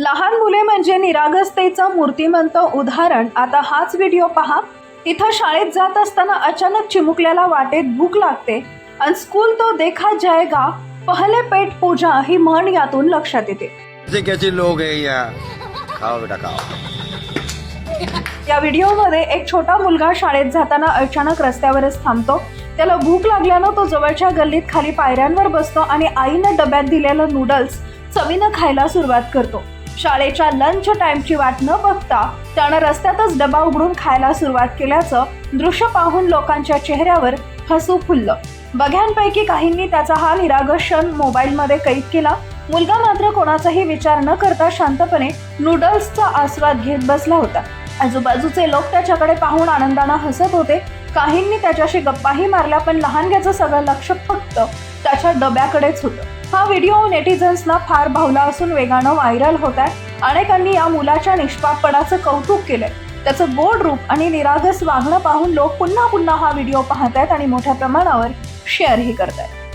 लहान मुले म्हणजे निरागसतेचं मूर्तिमंत उदाहरण. आता हाच व्हिडिओ पहा. इथं शाळेत जात असताना अचानक चिमुकल्याला वाटेत भूक लागते आणि स्कूल तो देखा जाएगा पहले पेट पूजा ही म्हण यातून लक्षात येते. कैसे कैसे लोग हैं यहाँ खाओ बेटा खाओ. या व्हिडिओमध्ये एक छोटा मुलगा शाळेत जाताना अचानक रस्त्यावरच थांबतो. त्याला भूक लागल्यानं तो जवळच्या गल्लीत खाली पायऱ्यांवर बसतो आणि आईनं डब्यात दिलेलं नूडल्स चवीनं खायला सुरुवात करतो. शाळेच्या लंच टाइमची वाट न बघता त्यानं रस्त्यातच डबा उघडून खायला सुरुवात केल्याचं दृश्य पाहून लोकांच्या चेहऱ्यावर हसू फुललं. बघ्यांपैकी काहींनी त्याचा हा निराग क्षण मोबाईलमध्ये कैद केला. मुलगा मात्र कोणाचाही विचार न करता शांतपणे नूडल्सचा आस्वाद घेत बसला होता. आजूबाजूचे लोक त्याच्याकडे पाहून आनंदानं हसत होते. काहींनी त्याच्याशी गप्पाही मारल्या पण लहानग्याचं सगळं लक्ष फक्त त्याच्या डब्याकडेच होतं. हा व्हिडिओ नेटिझन्सना फार भावला असून वेगानं व्हायरल होत आहे. अनेकांनी या मुलाच्या निष्पापपणाचं कौतुक केलंय. त्याचं गोड रूप आणि निरागस वागणं पाहून लोक पुन्हा पुन्हा हा व्हिडिओ पाहत आहेत आणि मोठ्या प्रमाणावर शेअरही करत आहेत